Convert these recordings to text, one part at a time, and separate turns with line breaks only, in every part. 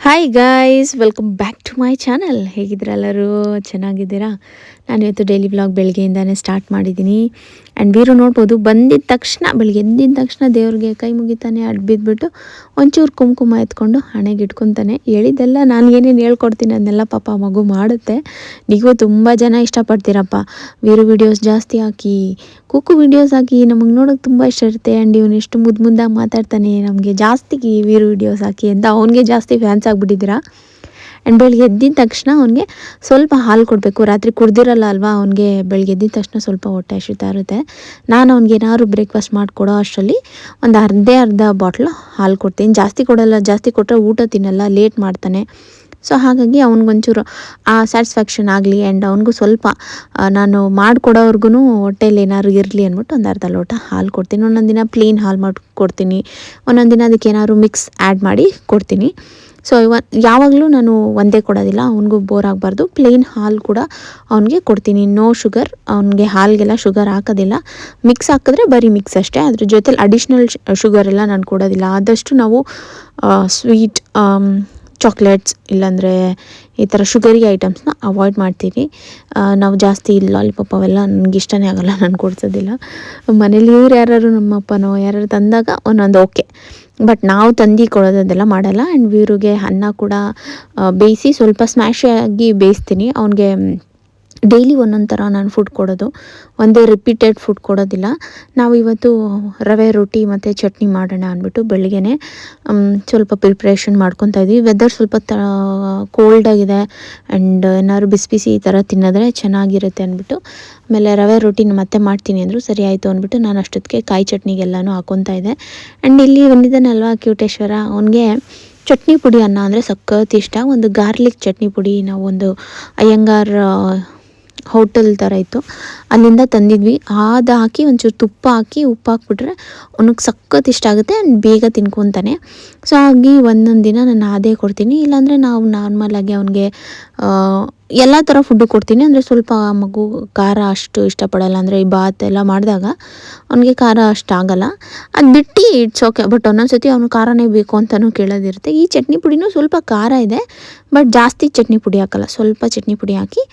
Hi guys welcome back to my channel ಹೇಗಿದ್ದೀರಾ ಎಲ್ಲರೂ? ಚೆನ್ನಾಗಿದ್ದೀರಾ? ನಾನು ಇವತ್ತು ಡೈಲಿ ಬ್ಲಾಗ್ ಬೆಳಗ್ಗೆಯಿಂದನೇ ಸ್ಟಾರ್ಟ್ ಮಾಡಿದ್ದೀನಿ. ಆ್ಯಂಡ್ ವೀರು ನೋಡ್ಬೋದು ಬಂದಿದ್ದ ತಕ್ಷಣ, ಬೆಳಗ್ಗೆ ಎದ್ದಿದ್ದ ತಕ್ಷಣ ದೇವ್ರಿಗೆ ಕೈ ಮುಗಿತಾನೆ, ಅಡ್ ಬಿದ್ದುಬಿಟ್ಟು ಒಂಚೂರು ಕುಂಕುಮ ಎತ್ಕೊಂಡು ಹಣೆಗೆ ಇಟ್ಕೊತಾನೆ. ಹೇಳಿದ್ದೆಲ್ಲ ನಾನು ಏನೇನು ಹೇಳ್ಕೊಡ್ತೀನಿ ಅದನ್ನೆಲ್ಲ ಪಾಪ ಮಗು ಮಾಡುತ್ತೆ. ನೀವು ತುಂಬ ಜನ ಇಷ್ಟಪಡ್ತೀರಪ್ಪ. ವೀರು ವಿಡಿಯೋಸ್ ಜಾಸ್ತಿ ಹಾಕಿ ಕುಕ್ಕು ವಿಡಿಯೋಸ್ ಹಾಕಿ ನಮಗೆ ನೋಡೋಕೆ ತುಂಬ ಇಷ್ಟ ಇರುತ್ತೆ. ಆ್ಯಂಡ್ ಇವನು ಎಷ್ಟು ಮುದ್ದು ಮುದ್ದಾಗಿ ಮಾತಾಡ್ತಾನೆ ನಮಗೆ ಜಾಸ್ತಿ ವೀರು ವಿಡಿಯೋಸ್ ಹಾಕಿ ಅಂತ ಅವನಿಗೆ ಜಾಸ್ತಿ ಫ್ಯಾನ್ಸ್ ಆಗಿಬಿಟ್ಟಿದ್ದೀರಾ? ಆ್ಯಂಡ್ ಬೆಳಿಗ್ಗೆ ಎದ್ದಿದ ತಕ್ಷಣ ಅವನಿಗೆ ಸ್ವಲ್ಪ ಹಾಲು ಕೊಡಬೇಕು. ರಾತ್ರಿ ಕುಡ್ದಿರಲ್ಲ ಅಲ್ವಾ? ಅವನಿಗೆ ಬೆಳಗ್ಗೆ ಎದ್ದಿದ ತಕ್ಷಣ ಸ್ವಲ್ಪ ಹೊಟ್ಟೆ ಹಸಿತಾ ಇರುತ್ತೆ. ನಾನು ಅವ್ನಿಗೆ ಏನಾದ್ರು ಬ್ರೇಕ್ಫಾಸ್ಟ್ ಮಾಡಿಕೊಡೋ ಅಷ್ಟರಲ್ಲಿ ಒಂದು ಅರ್ಧೇ ಅರ್ಧ ಬಾಟ್ಲು ಹಾಲು ಕೊಡ್ತೀನಿ. ಜಾಸ್ತಿ ಕೊಡಲ್ಲ, ಜಾಸ್ತಿ ಕೊಟ್ಟರೆ ಊಟ ತಿನ್ನಲ್ಲ ಲೇಟ್ ಮಾಡ್ತಾನೆ. ಸೊ ಹಾಗಾಗಿ ಅವ್ನಿಗೊಂಚೂರು, ಆ ಸ್ಯಾಟಿಸ್ಫ್ಯಾಕ್ಷನ್ ಆಗಲಿ ಆ್ಯಂಡ್ ಅವ್ನಿಗೂ ಸ್ವಲ್ಪ ನಾನು ಮಾಡಿಕೊಡೋವ್ರಿಗೂ ಹೊಟ್ಟೆಯಲ್ಲಿ ಏನಾದ್ರು ಇರಲಿ ಅಂದ್ಬಿಟ್ಟು ಒಂದು ಅರ್ಧ ಲೋಟ ಹಾಲು ಕೊಡ್ತೀನಿ. ಒಂದೊಂದು ದಿನ ಪ್ಲೇನ್ ಹಾಲು ಮಾಡಿ ಕೊಡ್ತೀನಿ. ಒಂದೊಂದು ದಿನ ಅದಕ್ಕೆ ಏನಾದ್ರು ಮಿಕ್ಸ್ ಆ್ಯಡ್ ಮಾಡಿ ಕೊಡ್ತೀನಿ. ಸೊ ಇವ, ಯಾವಾಗಲೂ ನಾನು ಒಂದೇ ಕೊಡೋದಿಲ್ಲ, ಅವನಿಗೂ ಬೋರ್ ಆಗಬಾರ್ದು. ಪ್ಲೇನ್ ಹಾಲು ಕೂಡ ಅವನಿಗೆ ಕೊಡ್ತೀನಿ. ನೋ ಶುಗರ್ ಅವನಿಗೆ ಹಾಲಿಗೆಲ್ಲ ಶುಗರ್ ಹಾಕೋದಿಲ್ಲ. ಮಿಕ್ಸ್ ಹಾಕಿದ್ರೆ ಬರೀ ಮಿಕ್ಸ್ ಅಷ್ಟೇ. ಅದ್ರ ಜೊತೆಲಿ ಅಡಿಷ್ನಲ್ ಶುಗರ್ ಎಲ್ಲ ನಾನು ಕೊಡೋದಿಲ್ಲ. ಆದಷ್ಟು ನಾವು ಸ್ವೀಟ್ ಚಾಕ್ಲೇಟ್ಸ್ ಇಲ್ಲಾಂದರೆ ಈ ಥರ ಶುಗರಿ ಐಟಮ್ಸ್ನ ಅವಾಯ್ಡ್ ಮಾಡ್ತೀನಿ ನಾವು ಜಾಸ್ತಿ ಲಾಲಿಪಾಪ್ ಅವೆಲ್ಲ ನನಗೆ ಇಷ್ಟನೇ ಆಗೋಲ್ಲ. ನಾನು ಕೊಡ್ಸೋದಿಲ್ಲ. ಮನೇಲಿ ಇವ್ರು ಯಾರು ನಮ್ಮಪ್ಪನೋ ಯಾರು ತಂದಾಗ ಒಂದೊಂದು ಓಕೆ ಬಟ್ ನಾವು ತಂದು ಕೊಡೋದೆಲ್ಲ ಮಾಡಲ್ಲ. ಆ್ಯಂಡ್ ವೀರುಗೆ ಅನ್ನ ಕೂಡ ಬೇಯಿಸಿ ಸ್ವಲ್ಪ ಸ್ಮ್ಯಾಶ್ ಆಗಿ ಬೇಯಿಸ್ತೀನಿ. ಅವನಿಗೆ ಡೈಲಿ ಒಂದೊಂದು ಥರ ನಾನು ಫುಡ್ ಕೊಡೋದು. ಒಂದೇ ರಿಪೀಟೆಡ್ ಫುಡ್ ಕೊಡೋದಿಲ್ಲ. ನಾವು ಇವತ್ತು ರವೆ, ರೊಟ್ಟಿ ಮತ್ತು ಚಟ್ನಿ ಮಾಡೋಣ ಅಂದ್ಬಿಟ್ಟು ಬೆಳಿಗ್ಗೆನೆ ಸ್ವಲ್ಪ ಪ್ರಿಪ್ರೇಷನ್ ಮಾಡ್ಕೊತಾ ಇದ್ವಿ. ವೆದರ್ ಸ್ವಲ್ಪ ತ ಕೋಲ್ಡ್ ಆಗಿದೆ ಆ್ಯಂಡ್ ಏನಾದ್ರು ಬಿಸಿ ಬಿಸಿ ಈ ಥರ ತಿನ್ನೋದ್ರೆ ಚೆನ್ನಾಗಿರುತ್ತೆ ಅಂದ್ಬಿಟ್ಟು, ಆಮೇಲೆ ರವೆ ರೊಟ್ಟಿನ ಮತ್ತೆ ಮಾಡ್ತೀನಿ ಅಂದರು ಸರಿ ಆಯಿತು ಅಂದ್ಬಿಟ್ಟು ನಾನು ಅಷ್ಟೊತ್ತಿಗೆ ಕಾಯಿ ಚಟ್ನಿಗೆಲ್ಲನೂ ಹಾಕೊತಾ ಇದ್ದೆ. ಆ್ಯಂಡ್ ಇಲ್ಲಿ ಬಂದಿದ್ದಾನಲ್ವ ಕ್ಯೂಟೇಶ್ವರ? ಅವನಿಗೆ ಚಟ್ನಿ ಪುಡಿ ಅನ್ನ ಅಂದರೆ ಸಖತ್ ಇಷ್ಟ. ಒಂದು ಗಾರ್ಲಿಕ್ ಚಟ್ನಿ ಪುಡಿ ನಾವು ಒಂದು ಅಯ್ಯಂಗಾರ್ ಹೋಟೆಲ್ ಥರ ಇತ್ತು. ಅಲ್ಲಿಂದ ತಂದಿದ್ವಿ. ಅದು ಹಾಕಿ ಒಂಚೂರು ತುಪ್ಪ ಹಾಕಿ ಉಪ್ಪು ಹಾಕ್ಬಿಟ್ರೆ ಅವನಿಗೆ ಸಖತ್ ಇಷ್ಟ ಆಗುತ್ತೆ ಆ್ಯಂಡ್ ಬೇಗ ತಿನ್ಕೊತಾನೆ. ಸೊ ಆಗಿ ಒಂದೊಂದು ದಿನ ನಾನು ಅದೇ ಕೊಡ್ತೀನಿ. ಇಲ್ಲಾಂದರೆ ನಾವು ನಾರ್ಮಲಾಗಿ ಅವನಿಗೆ ಎಲ್ಲ ಥರ ಫುಡ್ಡು ಕೊಡ್ತೀನಿ. ಅಂದರೆ ಸ್ವಲ್ಪ ಮಗು ಖಾರ ಅಷ್ಟು ಇಷ್ಟಪಡಲ್ಲ. ಅಂದರೆ ಈ ಬಾತ್ ಎಲ್ಲ ಮಾಡಿದಾಗ ಅವನಿಗೆ ಖಾರ ಅಷ್ಟು ಆಗಲ್ಲ. ಅದು ಬಿಟ್ಟು ಇಟ್ಸ್ ಓಕೆ ಬಟ್ ಒಂದೊಂದು ಸತಿ ಅವನು ಖಾರನೇ ಬೇಕು ಅಂತಲೂ ಕೇಳೋದಿರುತ್ತೆ. ಈ ಚಟ್ನಿ ಪುಡಿನೂ ಸ್ವಲ್ಪ ಖಾರ ಇದೆ. ಬಟ್ ಜಾಸ್ತಿ ಚಟ್ನಿ ಪುಡಿ ಹಾಕಲ್ಲ. ಸ್ವಲ್ಪ ಚಟ್ನಿ ಪುಡಿ ಹಾಕಿ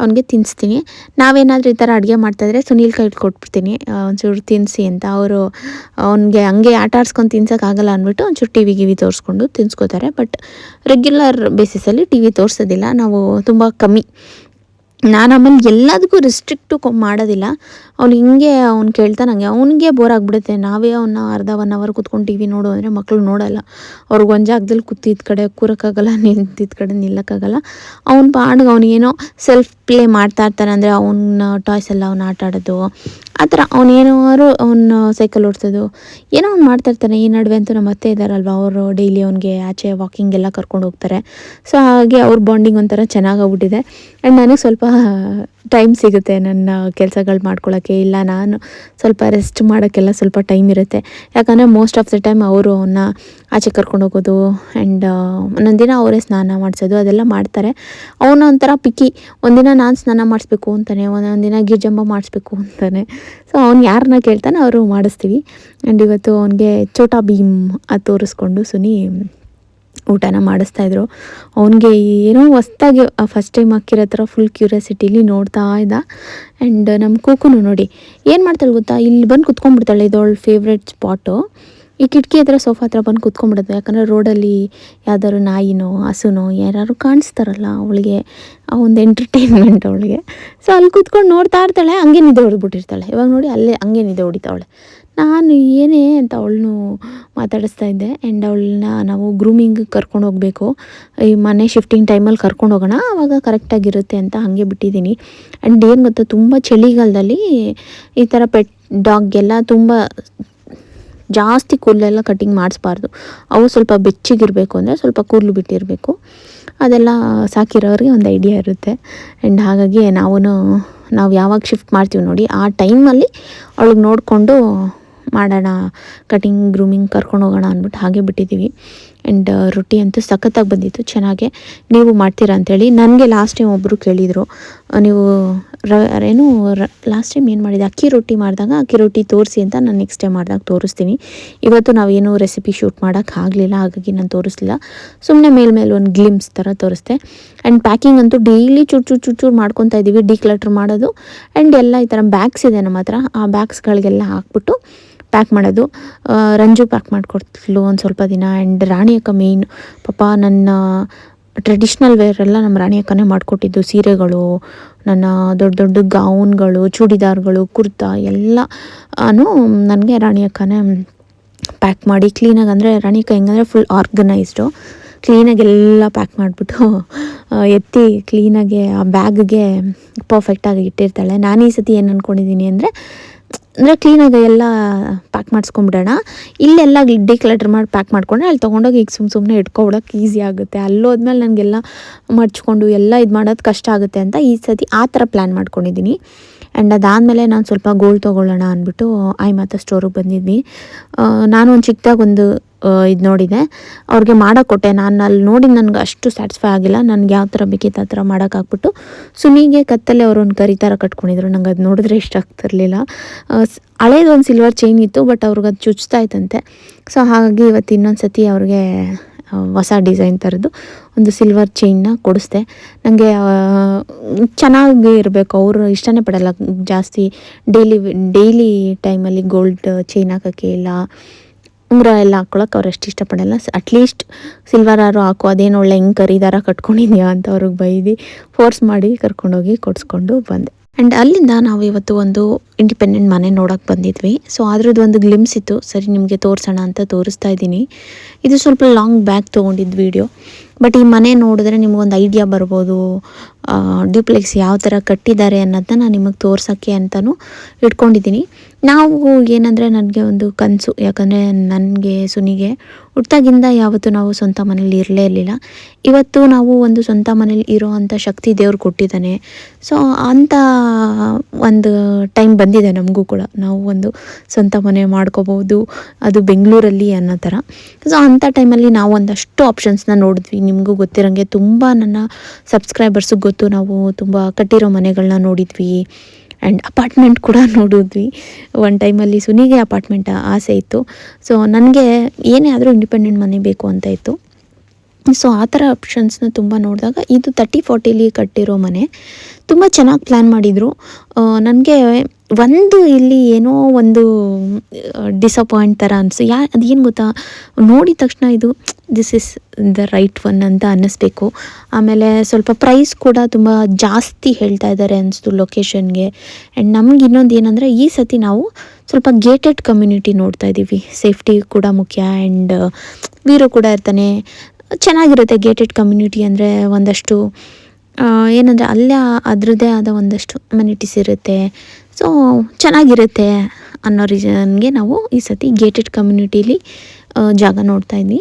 ಅವನಿಗೆ ತಿನ್ನಿಸ್ತೀನಿ. ನಾವೇನಾದರೂ ಈ ಥರ ಅಡುಗೆ ಮಾಡ್ತಾಯಿದ್ರೆ ಸುನೀಲ್ ಕೈ ಕೊಟ್ಬಿಡ್ತೀನಿ. ಒಂಚೂರು ತಿನ್ನಿಸಿ ಅಂತ. ಅವರು, ಅವನಿಗೆ ಹಂಗೆ ಆಟ ಆಡ್ಸ್ಕೊಂಡು ತಿನ್ಸೋಕ್ಕಾಗಲ್ಲ ಅಂದ್ಬಿಟ್ಟು ಒಂಚೂರು ಟಿ ವಿ ಗಿವಿ ತೋರಿಸ್ಕೊಂಡು ತಿನ್ಸ್ಕೋತಾರೆ. ಬಟ್ ರೆಗ್ಯುಲರ್ ಬೇಸಿಸಲ್ಲಿ ಟಿ ವಿ ತೋರಿಸೋದಿಲ್ಲ. ನಾವು ತುಂಬ ಕಮ್ಮಿ. ನಾನು ಆಮೇಲೆ ಎಲ್ಲದಕ್ಕೂ ರಿಸ್ಟ್ರಿಕ್ಟು ಮಾಡೋದಿಲ್ಲ. ಅವ್ನು ಹಿಂಗೆ ಅವ್ನು ಕೇಳ್ತಾನಂಗೆ ಅವ್ನಿಗೆ ಬೋರ್ ಆಗಿಬಿಡುತ್ತೆ. ನಾವೇ ಅವನ್ನ ಅರ್ಧ ಒನ್ ಅವರ್ ಕೂತ್ಕೊಂಡು ಟಿ ವಿ ನೋಡು ಅಂದರೆ ಮಕ್ಕಳು ನೋಡಲ್ಲ. ಅವ್ರಿಗೆ ಒಂದು ಜಾಗದಲ್ಲಿ ಕೂತಿದ್ದ ಕಡೆ, ಕೂರೋಕ್ಕಾಗಲ್ಲ ನಿಂತಿದ್ದ ಕಡೆ, ನಿಲ್ಲಕ್ಕಾಗಲ್ಲ. ಅವ್ನು ಪಾಡ್ಗೆ ಅವನೇನೋ ಸೆಲ್ಫ್ ಪ್ಲೇ ಮಾಡ್ತಾ ಇರ್ತಾನೆ ಅಂದರೆ ಅವನ ಟಾಯ್ಸ್ ಎಲ್ಲ ಅವ್ನು ಆಟ ಆಡೋದು. ಆ ಥರ ಅವನೇನಾದ್ರು ಅವನು ಸೈಕಲ್ ಓಡಿಸೋದು. ಏನೋ ಅವ್ನು ಮಾಡ್ತಾ ಇರ್ತಾನೆ. ಈ ನಡುವೆ ಅಂತೂ ನಮ್ಮ ಅತ್ತೆ ಇದ್ದಾರಲ್ವ ಅವರು ಡೈಲಿ ಅವ್ನಿಗೆ ಆಚೆ ವಾಕಿಂಗ್ ಎಲ್ಲ ಕರ್ಕೊಂಡು ಹೋಗ್ತಾರೆ. ಸೊ ಹಾಗೆ ಅವ್ರ ಬಾಂಡಿಂಗ್ ಒಂಥರ ಚೆನ್ನಾಗಾಗ್ಬಿಟ್ಟಿದೆ ಆ್ಯಂಡ್ ನನಗೆ ಸ್ವಲ್ಪ ಟೈಮ್ ಸಿಗುತ್ತೆ ನನ್ನ ಕೆಲಸಗಳು ಮಾಡ್ಕೊಳ್ಳೋಕ್ಕೆ ಇಲ್ಲ, ನಾನು ಸ್ವಲ್ಪ ರೆಸ್ಟ್ ಮಾಡೋಕ್ಕೆಲ್ಲ ಸ್ವಲ್ಪ ಟೈಮ್ ಇರುತ್ತೆ. ಯಾಕಂದರೆ ಮೋಸ್ಟ್ ಆಫ್ ದ ಟೈಮ್ ಅವರು ಅವನ್ನ ಆಚೆ ಕರ್ಕೊಂಡು ಹೋಗೋದು ಆ್ಯಂಡ್ ಒಂದೊಂದು ದಿನ ಅವರೇ ಸ್ನಾನ ಮಾಡಿಸೋದು, ಅದೆಲ್ಲ ಮಾಡ್ತಾರೆ. ಅವನ ಒಂಥರ ಪಿಕ್ಕಿ ಒಂದಿನ ನಾನು ಸ್ನಾನ ಮಾಡಿಸ್ಬೇಕು ಅಂತಾನೆ, ಒಂದೊಂದು ದಿನ ಗಿರ್ಜಂಬ ಮಾಡಿಸ್ಬೇಕು ಅಂತಾನೆ. ಸೊ ಅವ್ನು ಯಾರನ್ನ ಕೇಳ್ತಾನೆ ಅವರು ಮಾಡಿಸ್ತೀವಿ. ಆ್ಯಂಡ್ ಇವತ್ತು ಅವನಿಗೆ ಚೋಟಾ ಭೀಮ್ ತೋರಿಸ್ಕೊಂಡು ಸುನಿ ಊಟನ ಮಾಡಿಸ್ತಾಯಿದ್ರು ಅವನಿಗೆ ಏನೋ ಹೊಸ್ದಾಗಿ ಫಸ್ಟ್ ಟೈಮ್ ಹಾಕಿರೋ ಥರ ಫುಲ್ ಕ್ಯೂರಿಯಾಸಿಟಿಲಿ ನೋಡ್ತಾ ಇದ್ದ. ಆ್ಯಂಡ್ ನಮ್ಮ ಕೂಕುನು ನೋಡಿ, ಏನು ಮಾಡ್ತಾಳೆ ಗೊತ್ತಾ? ಇಲ್ಲಿ ಬಂದು ಕುತ್ಕೊಂಡ್ಬಿಡ್ತಾಳೆ ಅವಳ ಫೇವ್ರೆಟ್ ಸ್ಪಾಟು ಈ ಕಿಟಕಿ ಹತ್ರ ಸೋಫಾ ಹತ್ರ ಬಂದು ಕುತ್ಕೊಂಡ್ಬಿಡುತ್ತೆ ಯಾಕಂದರೆ ರೋಡಲ್ಲಿ ಯಾವ್ದಾದ್ರು ನಾಯಿನೋ, ಹಸುನೋ ಯಾರು ಕಾಣಿಸ್ತಾರಲ್ಲ ಅವಳಿಗೆ. ಆ ಒಂದು ಎಂಟರ್ಟೈನ್ಮೆಂಟ್ ಅವಳಿಗೆ. ಸೊ ಅಲ್ಲಿ ಕೂತ್ಕೊಂಡು ನೋಡ್ತಾ ಇರ್ತಾಳೆ, ಹಂಗೆ ನಿದ್ದೆ ಹೊಡೆದ್ಬಿಟ್ಟಿರ್ತಾಳೆ. ಇವಾಗ ನೋಡಿ, ಅಲ್ಲೇ ಹಂಗೆ ನಿದ್ದೆ ಹೊಡಿತಾವಳೆ. ನಾನು ಏನೇ ಅಂತ ಅವಳನ್ನು ಮಾತಾಡಿಸ್ತಾ ಇದ್ದೆ. ಆ್ಯಂಡ್ ಅವಳನ್ನ ನಾವು ಗ್ರೂಮಿಂಗ್ ಕರ್ಕೊಂಡು ಹೋಗಬೇಕು. ಈ ಮನೆ ಶಿಫ್ಟಿಂಗ್ ಟೈಮಲ್ಲಿ ಕರ್ಕೊಂಡು ಹೋಗೋಣ. ಆವಾಗ ಕರೆಕ್ಟಾಗಿರುತ್ತೆ ಅಂತ ಹಾಗೆ ಬಿಟ್ಟಿದ್ದೀನಿ. ಆ್ಯಂಡ್ ಏನು ಗೊತ್ತಾ, ತುಂಬ ಚಳಿಗಾಲದಲ್ಲಿ ಈ ಥರ ಪೆಟ್ ಡಾಗ್ಗೆಲ್ಲ ತುಂಬ ಜಾಸ್ತಿ ಕೂದಲೆಲ್ಲ ಕಟಿಂಗ್ ಮಾಡಿಸ್ಬಾರ್ದು. ಅವು ಸ್ವಲ್ಪ ಬೆಚ್ಚಗಿರಬೇಕು ಅಂದರೆ ಸ್ವಲ್ಪ ಕೂದಲು ಬಿಟ್ಟಿರಬೇಕು. ಅದೆಲ್ಲ ಸಾಕಿರೋರಿಗೆ ಒಂದು ಐಡಿಯಾ ಇರುತ್ತೆ. ಆ್ಯಂಡ್ ಹಾಗಾಗಿ ನಾವು ನಾವು ಯಾವಾಗ ಶಿಫ್ಟ್ ಮಾಡ್ತೀವಿ ನೋಡಿ, ಆ ಟೈಮಲ್ಲಿ ಅವಳಿಗೆ ನೋಡಿಕೊಂಡು ಮಾಡೋಣ ಕಟಿಂಗ್ ಗ್ರೂಮಿಂಗ್ ಕರ್ಕೊಂಡು ಹೋಗೋಣ ಅಂದ್ಬಿಟ್ಟು ಹಾಗೆ ಬಿಟ್ಟಿದ್ದೀವಿ. ಆ್ಯಂಡ್ ರೊಟ್ಟಿ ಅಂತೂ ಸಖತ್ತಾಗಿ ಬಂದಿತ್ತು, ಚೆನ್ನಾಗೆ. ನೀವು ಮಾಡ್ತೀರಾ ಅಂತೇಳಿ ನನಗೆ ಲಾಸ್ಟ್ ಟೈಮ್ ಒಬ್ಬರು ಕೇಳಿದರು. ನೀವು ಏನು ಲಾಸ್ಟ್ ಟೈಮ್ ಏನು ಮಾಡಿದೆ, ಅಕ್ಕಿ ರೊಟ್ಟಿ ಮಾಡಿದಾಗ ಅಕ್ಕಿ ರೊಟ್ಟಿ ತೋರಿಸಿ ಅಂತ ನಾನು ನೆಕ್ಸ್ಟ್ ಟೈಮ್ ಮಾಡಿದಾಗ ತೋರಿಸ್ತೀನಿ. ಇವತ್ತು ನಾವೇನು ರೆಸಿಪಿ ಶೂಟ್ ಮಾಡೋಕ್ಕೆ ಆಗಲಿಲ್ಲ, ಹಾಗಾಗಿ ನಾನು ತೋರಿಸ್ಲಿಲ್ಲ. ಸುಮ್ಮನೆ ಮೇಲ್ಮೇಲೆ ಒಂದು ಗ್ಲಿಮ್ಸ್ ಥರ ತೋರಿಸ್ದೆ. ಆ್ಯಂಡ್ ಪ್ಯಾಕಿಂಗ್ ಅಂತೂ ಡೈಲಿ ಚೂರು ಚೂರು ಚೂರು ಚೂರು ಮಾಡ್ಕೊತಾ ಇದ್ದೀವಿ ಡಿಕ್ಲಟ್ರ್ ಮಾಡೋದು. ಆ್ಯಂಡ್ ಎಲ್ಲ ಈ ಥರ ಬ್ಯಾಗ್ಸ್ ಇದೆ ನಮ್ಮ ಹತ್ರ. ಆ ಬ್ಯಾಗ್ಸ್ಗಳಿಗೆಲ್ಲ ಹಾಕ್ಬಿಟ್ಟು ಪ್ಯಾಕ್ ಮಾಡೋದು. ರಂಜು ಪ್ಯಾಕ್ ಮಾಡಿಕೊಡ್ತಿದ್ಲು ಒಂದು ಸ್ವಲ್ಪ ದಿನ. ಆ್ಯಂಡ್ ರಾಣಿಯಕ್ಕ ಮೇಯ್ನ್ ಪಾಪ ನನ್ನ ಟ್ರೆಡಿಷ್ನಲ್ ಎಲ್ಲ ನಮ್ಮ ರಾಣಿ ಅಕ್ಕನೇ ಮಾಡಿಕೊಟ್ಟಿದ್ದು. ಸೀರೆಗಳು, ನನ್ನ ದೊಡ್ಡ ದೊಡ್ಡ ಗೌನ್ಗಳು ಚೂಡಿದಾರ್ಗಳು, ಕುರ್ತಾ ಎಲ್ಲ ನನಗೆ ರಾಣಿ ಅಕ್ಕನೇ ಪ್ಯಾಕ್ ಮಾಡಿ ಕ್ಲೀನಾಗಿ ಅಂದರೆ ರಾಣಿ ಅಕ್ಕ ಹೆಂಗಂದರೆ ಫುಲ್ ಆರ್ಗನೈಸ್ಡು ಕ್ಲೀನಾಗಿ ಎಲ್ಲ ಪ್ಯಾಕ್ ಮಾಡಿಬಿಟ್ಟು ಎತ್ತಿ ಕ್ಲೀನಾಗೆ ಆ ಬ್ಯಾಗ್ಗೆ ಪರ್ಫೆಕ್ಟಾಗಿ ಇಟ್ಟಿರ್ತಾಳೆ. ನಾನು ಈ ಸತಿ ಏನು ಅಂದ್ಕೊಂಡಿದ್ದೀನಿ ಅಂದರೆ ಅಂದರೆ ಕ್ಲೀನಾಗಿ ಎಲ್ಲ ಪ್ಯಾಕ್ ಮಾಡಿಸ್ಕೊಂಬಿಡೋಣ ಇಲ್ಲೆಲ್ಲ ಡಿಕ್ಲಟರ್ ಮಾಡಿ ಪ್ಯಾಕ್ ಮಾಡ್ಕೊಂಡ್ರೆ ಅಲ್ಲಿ ತೊಗೊಂಡೋಗಿ ಈಗ ಸುಮ್ಮ ಸುಮ್ಮನೆ ಇಟ್ಕೊಬಿಡೋಕೆ ಈಸಿ ಆಗುತ್ತೆ. ಅಲ್ಲೋದ್ಮೇಲೆ ನನಗೆಲ್ಲ ಮಡ್ಚ್ಕೊಂಡು ಎಲ್ಲ ಇದು ಮಾಡೋದು ಕಷ್ಟ ಆಗುತ್ತೆ ಅಂತ ಈ ಸತಿ ಆ ಥರ ಪ್ಲ್ಯಾನ್ ಮಾಡ್ಕೊಂಡಿದ್ದೀನಿ. ಆ್ಯಂಡ್ ಅದಾದಮೇಲೆ ನಾನು ಸ್ವಲ್ಪ ಗೋಲ್ಡ್ ತೊಗೊಳ್ಳೋಣ ಅಂದ್ಬಿಟ್ಟು ಐ ಮಾತಾ ಸ್ಟೋರಿಗೆ ಬಂದಿದ್ವಿ ನಾನು ಒಂದು ಚಿಕ್ಕದಾಗಿ ಒಂದು ಇದು ನೋಡಿದೆ. ಅವ್ರಿಗೆ ಮಾಡೋಕ್ಕೊಟ್ಟೆ ನಾನು ಅಲ್ಲಿ ನೋಡಿ ನನಗೆ ಅಷ್ಟು ಸ್ಯಾಟಿಸ್ಫೈ ಆಗಿಲ್ಲ. ನನಗೆ ಯಾವ ಥರ ಬೇಕಿತ್ತು ಆ ಥರ ಮಾಡೋಕ್ಕಾಗ್ಬಿಟ್ಟು ಸುನಿಗೆ ಕತ್ತಲೆ ಅವರು ಒಂದು ಕರಿ ಥರ ಕಟ್ಕೊಂಡಿದ್ರು. ನಂಗೆ ಅದು ನೋಡಿದ್ರೆ ಇಷ್ಟ ಆಗ್ತಿರ್ಲಿಲ್ಲ. ಹಳೇದು ಒಂದು ಸಿಲ್ವರ್ ಚೈನ್ ಇತ್ತು ಬಟ್ ಅವ್ರಿಗೆ ಅದು ಚುಚ್ತಾ ಇತ್ತಂತೆ. ಸೊ ಹಾಗಾಗಿ ಇವತ್ತು ಇನ್ನೊಂದು ಸತಿ ಅವ್ರಿಗೆ ಹೊಸ ಡಿಸೈನ್ ಥರದ್ದು ಒಂದು ಸಿಲ್ವರ್ ಚೈನ್ನ ಕೊಡಿಸ್ದೆ. ನನಗೆ ಚೆನ್ನಾಗಿ ಇರಬೇಕು. ಅವರು ಇಷ್ಟನೇ ಪಡಲ್ಲ. ಜಾಸ್ತಿ ಡೈಲಿ ಡೈಲಿ ಟೈಮಲ್ಲಿ ಗೋಲ್ಡ್ ಚೈನ್ ಹಾಕೋಕ್ಕೆ ಇಲ್ಲ. ಉಂಗುರ ಎಲ್ಲ ಹಾಕ್ಕೊಳಕ್ಕೆ ಅವ್ರು ಅಷ್ಟು ಇಷ್ಟಪಡಲ್ಲ. ಅಟ್ಲೀಸ್ಟ್ ಸಿಲ್ವರ್ ಆರು ಹಾಕು, ಅದೇನು ಒಳ್ಳೆ ಹೆಂಗೆ ಕರಿದಾರ ಕಟ್ಕೊಂಡಿದ್ಯಾ ಅಂತ ಅವ್ರಿಗೆ ಬೈದು ಫೋರ್ಸ್ ಮಾಡಿ ಕರ್ಕೊಂಡೋಗಿ ಕೊಡಿಸ್ಕೊಂಡು ಬಂದೆ. ಆ್ಯಂಡ್ ಅಲ್ಲಿಂದ ನಾವು ಇವತ್ತು ಒಂದು ಇಂಡಿಪೆಂಡೆಂಟ್ ಮನೆ ನೋಡಕ್ಕೆ ಬಂದಿದ್ವಿ. ಸೊ ಅದ್ರದ್ದು ಒಂದು ಗ್ಲಿಮ್ಸ್ ಇತ್ತು. ಸರಿ, ನಿಮಗೆ ತೋರಿಸೋಣ ಅಂತ ತೋರಿಸ್ತಾ ಇದ್ದೀನಿ. ಇದು ಸ್ವಲ್ಪ ಲಾಂಗ್ ಬ್ಯಾಕ್ ತೊಗೊಂಡಿದ್ದು ವಿಡಿಯೋ ಬಟ್ ಈ ಮನೆ ನೋಡಿದ್ರೆ ನಿಮಗೊಂದು ಐಡಿಯಾ ಬರ್ಬೋದು. ಡ್ಯೂಪ್ಲೆಕ್ಸ್ ಯಾವ ಥರ ಕಟ್ಟಿದ್ದಾರೆ ಅನ್ನೋದನ್ನ ನಾನು ನಿಮಗೆ ತೋರ್ಸೋಕ್ಕೆ ಅಂತಲೂ ಇಟ್ಕೊಂಡಿದ್ದೀನಿ. ನಾವು ಏನಂದರೆ ನನಗೆ ಒಂದು ಕನಸು, ಯಾಕಂದರೆ ನನಗೆ, ಸುನಿಗೆ ಹುಟ್ಟಾಗಿಂದ ಯಾವತ್ತೂ ನಾವು ಸ್ವಂತ ಮನೇಲಿ ಇರಲೇ ಇರಲಿಲ್ಲ. ಇವತ್ತು ನಾವು ಒಂದು ಸ್ವಂತ ಮನೇಲಿ ಇರೋ ಶಕ್ತಿ ದೇವ್ರು ಕೊಟ್ಟಿದ್ದಾನೆ. ಸೊ ಅಂಥ ಒಂದು ಟೈಮ್ ಬಂದಿದೆ ನಮಗೂ ಕೂಡ. ನಾವು ಒಂದು ಸ್ವಂತ ಮನೆ ಮಾಡ್ಕೋಬೋದು ಅದು ಬೆಂಗಳೂರಲ್ಲಿ ಅನ್ನೋ ಥರ ಸೊ ಅಂಥ ಟೈಮಲ್ಲಿ ನಾವು ಒಂದಷ್ಟು ಆಪ್ಷನ್ಸ್ನ ನೋಡಿದ್ವಿ. ನಿಮಗೂ ಗೊತ್ತಿರೋಂಗೆ ತುಂಬ ನನ್ನ ಸಬ್ಸ್ಕ್ರೈಬರ್ಸು ಗೊತ್ತು ನಾವು ತುಂಬ ಕಟ್ಟಿರೋ ಮನೆಗಳನ್ನ ನೋಡಿದ್ವಿ. ಆ್ಯಂಡ್ ಅಪಾರ್ಟ್ಮೆಂಟ್ ಕೂಡ ನೋಡಿದ್ವಿ. ಒನ್ ಟೈಮಲ್ಲಿ ಸುನಿಗೆ ಅಪಾರ್ಟ್ಮೆಂಟ್ ಆಸೆ ಇತ್ತು. ಸೊ ನನಗೆ ಏನೇ ಆದರೂ ಇಂಡಿಪೆಂಡೆಂಟ್ ಮನೆ ಬೇಕು ಅಂತ ಇತ್ತು. ಸೊ ಆ ಥರ ಆಪ್ಷನ್ಸ್ನ ತುಂಬ ನೋಡಿದಾಗ ಇದು ತರ್ಟಿ ಫಾರ್ಟಿಲಿ ಕಟ್ಟಿರೋ ಮನೆ. ತುಂಬ ಚೆನ್ನಾಗಿ ಪ್ಲ್ಯಾನ್ ಮಾಡಿದರು. ನನಗೆ ಒಂದು ಇಲ್ಲಿ ಏನೋ ಒಂದು ಡಿಸಪಾಯಿಂಟ್ ಥರ ಅನಿಸು. ಯಾ, ಅದೇನು ಗೊತ್ತಾ? ನೋಡಿದ ತಕ್ಷಣ ಇದು this is the right one ಅಂತ ಅನ್ನಿಸ್ಬೇಕು. ಆಮೇಲೆ ಸ್ವಲ್ಪ ಪ್ರೈಸ್ ಕೂಡ ತುಂಬ ಜಾಸ್ತಿ ಹೇಳ್ತಾ ಇದ್ದಾರೆ ಅನಿಸ್ತು ಲೊಕೇಶನ್ಗೆ ಆ್ಯಂಡ್ ನಮ್ಗೆ ಇನ್ನೊಂದು ಏನಂದರೆ, ಈ ಸತಿ ನಾವು ಸ್ವಲ್ಪ ಗೇಟೆಡ್ ಕಮ್ಯುನಿಟಿ ನೋಡ್ತಾ ಇದ್ದೀವಿ ಸೇಫ್ಟಿ ಕೂಡ ಮುಖ್ಯ ಆ್ಯಂಡ್ ವೀರು ಕೂಡ ಇರ್ತಾನೆ. ಚೆನ್ನಾಗಿರುತ್ತೆ ಗೇಟೆಡ್ ಕಮ್ಯುನಿಟಿ ಅಂದರೆ ಒಂದಷ್ಟು ಏನಂದರೆ ಅಲ್ಲೇ ಅದರದ್ದೇ ಆದ ಒಂದಷ್ಟು ಅಮ್ಯುನಿಟೀಸ್ ಇರುತ್ತೆ. ಸೊ ಚೆನ್ನಾಗಿರುತ್ತೆ ಅನ್ನೋ ರೀಸನ್ಗೆ ನಾವು ಈ ಸತಿ ಗೇಟೆಡ್ ಕಮ್ಯುನಿಟೀಲಿ ಜಾಗ ನೋಡ್ತಾ ಇದ್ವಿ.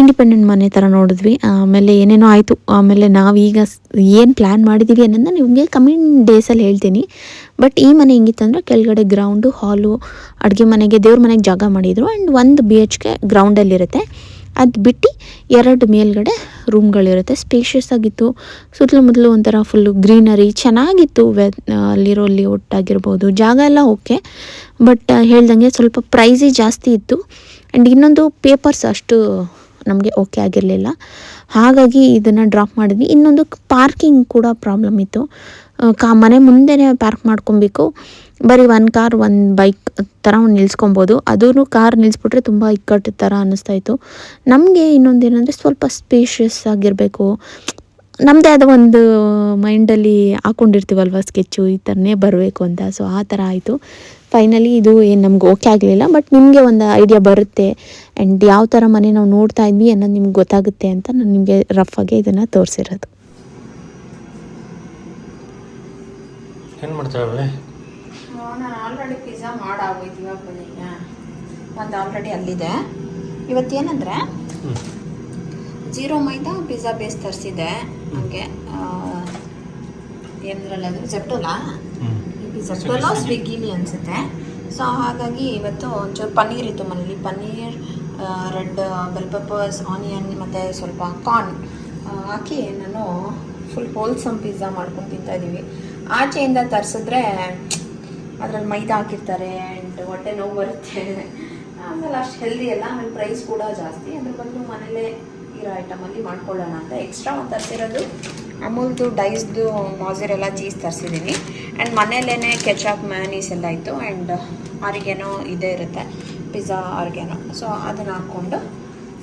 ಇಂಡಿಪೆಂಡೆಂಟ್ ಮನೆ ಥರ ನೋಡಿದ್ವಿ. ಆಮೇಲೆ ಏನೇನೋ ಆಯಿತು. ಆಮೇಲೆ ನಾವೀಗ ಏನು ಪ್ಲ್ಯಾನ್ ಮಾಡಿದ್ದೀವಿ ಅನ್ನೋದನ್ನ ನಿಮಗೆ ಕಮಿಂಗ್ ಡೇಸಲ್ಲಿ ಹೇಳ್ತೀನಿ. ಬಟ್ ಈ ಮನೆ ಹೆಂಗಿತ್ತಂದ್ರೆ ಕೆಳಗಡೆ ಗ್ರೌಂಡು ಹಾಲು ಅಡುಗೆ ಮನೆಗೆ, ದೇವ್ರ ಮನೆಗೆ ಜಾಗ ಮಾಡಿದರು. ಆ್ಯಂಡ್ ಒಂದು ಬಿ ಎಚ್ ಕೆ ಗ್ರೌಂಡಲ್ಲಿರುತ್ತೆ ಅದು ಬಿಟ್ಟು ಎರಡು ಮೇಲ್ಗಡೆ ರೂಮ್ಗಳಿರುತ್ತೆ ಸ್ಪೇಷಿಯಸ್ ಆಗಿತ್ತು. ಸುತ್ತಲೂ ಒಂಥರ ಫುಲ್ಲು ಗ್ರೀನರಿ ಚೆನ್ನಾಗಿತ್ತು. ವೆ ಅಲ್ಲಿರೋ ಅಲ್ಲಿ ಒಟ್ಟಾಗಿರ್ಬೋದು. ಜಾಗ ಎಲ್ಲ ಓಕೆ ಬಟ್ ಹೇಳ್ದಂಗೆ ಸ್ವಲ್ಪ ಪ್ರೈಸೇ ಜಾಸ್ತಿ ಇತ್ತು. ಆ್ಯಂಡ್ ಇನ್ನೊಂದು ಪೇಪರ್ಸ್ ಅಷ್ಟು ನಮಗೆ ಓಕೆ ಆಗಿರಲಿಲ್ಲ. ಹಾಗಾಗಿ ಇದನ್ನು ಡ್ರಾಪ್ ಮಾಡಿದ್ವಿ. ಇನ್ನೊಂದು ಪಾರ್ಕಿಂಗ್ ಕೂಡ ಪ್ರಾಬ್ಲಮ್ ಇತ್ತು. ಕಾ, ಮನೆ ಮುಂದೆನೇ ಪಾರ್ಕ್ ಮಾಡ್ಕೊಬೇಕು. ಬರೀ ಒಂದು ಕಾರ್ ಒಂದು ಬೈಕ್ ಥರ ಒಂದು ನಿಲ್ಸ್ಕೊಬೋದು. ಅದೂ ಕಾರ್ ನಿಲ್ಲಿಸ್ಬಿಟ್ರೆ ತುಂಬ ಇಕ್ಕಟ್ಟು ಥರ ಅನ್ನಿಸ್ತಾ ಇತ್ತು. ನಮಗೆ ಇನ್ನೊಂದು ಏನಂದರೆ ಸ್ವಲ್ಪ ಸ್ಪೇಷಿಯಸ್ ಆಗಿರಬೇಕು. ನಮ್ಮದೇ ಆದ ಒಂದು ಮೈಂಡಲ್ಲಿ ಹಾಕ್ಕೊಂಡಿರ್ತೀವಲ್ವ ಸ್ಕೆಚ್ಚು ಈ ಥರನೇ ಬರಬೇಕು ಅಂತ. ಸೊ ಆ ಥರ ಆಯಿತು. ಫೈನಲಿ ಇದು ಏನು ನಮ್ಗೆ ಓಕೆ ಆಗಲಿಲ್ಲ ಬಟ್ ನಿಮಗೆ ಒಂದು ಐಡಿಯಾ ಬರುತ್ತೆ. ಆ್ಯಂಡ್ ಯಾವ ಥರ ಮನೆ ನಾವು ನೋಡ್ತಾ ಇದ್ವಿ ಅನ್ನೋದು ನಿಮ್ಗೆ ಗೊತ್ತಾಗುತ್ತೆ ಅಂತ ನಾನು ನಿಮಗೆ ರಫ್ ಆಗಿ ಇದನ್ನು ತೋರಿಸಿರೋದು.
ಏನು ಮಾಡ್ತಾಳೆ
ನಾನು ಆಲ್ರೆಡಿ ಪಿಜ್ಜಾ ಮಾಡಾಗೋಯ್ತು ಇವಾಗ ಬನ್ನಿ ಒಂದು ಆಲ್ರೆಡಿ ಅಲ್ಲಿದೆ. ಇವತ್ತೇನಂದರೆ ಜೀರೋ ಮೈದಾ ಪಿಜ್ಜಾ ಬೇಸ್ ತರಿಸಿದೆ ಹಾಗೆ ಏನರಲ್ಲ ಅದು ಜೆಪ್ಟೋಲಾ ಜೆಪ್ಟೋಲೋ ಸ್ವಿಗ್ಗಿಲಿ ಅನಿಸುತ್ತೆ. ಸೊ ಹಾಗಾಗಿ ಇವತ್ತು ಒಂಚೂರು ಪನ್ನೀರ್ ಇತ್ತು ಮನೇಲಿ. Paneer red bell peppers onion ಮತ್ತು ಸ್ವಲ್ಪ ಕಾರ್ನ್ ಹಾಕಿ ನಾನು ಫುಲ್ ಹೋಲ್ಸಮ್ ಪಿಜ್ಜಾ ಮಾಡ್ಕೊಂಡು ತಿಂತಾ ಇದ್ದೀವಿ. ಆಚೆಯಿಂದ ತರಿಸಿದ್ರೆ ಅದ್ರಲ್ಲಿ ಮೈದಾ ಹಾಕಿರ್ತಾರೆ ಆ್ಯಂಡ್ ಹೊಟ್ಟೆ ನೋವು ಬರುತ್ತೆ. ಆಮೇಲೆ ಅಷ್ಟು ಹೆಲ್ದಿ ಅಲ್ಲ, ಆಮೇಲೆ ಪ್ರೈಸ್ ಕೂಡ ಜಾಸ್ತಿ. ಅದ್ರ ಬದಲು ಮನೇಲೇ ಇರೋ ಐಟಮಲ್ಲಿ ಮಾಡ್ಕೊಳ್ಳೋಣ ಅಂತ ಎಕ್ಸ್ಟ್ರಾ ಒಂದು ತರಿಸಿರೋದು. ಅಮೂಲ್ದು ಡೈಸ್ದು ಮಾಝರೆಲ್ಲ ಚೀಸ್ ತರಿಸಿದ್ದೀನಿ ಆ್ಯಂಡ್ ಮನೇಲೇ ಕೆಚಪ್ ಮ್ಯಾನೀಸ್ ಎಲ್ಲ ಇತ್ತು. ಆ್ಯಂಡ್ ಆರಿಗೇನೋ ಇದೇ ಇರುತ್ತೆ. ಪಿಜ್ಜಾ ಆರ್ಗ್ಯಾನೋ ಸೊ ಅದನ್ನು ಹಾಕ್ಕೊಂಡು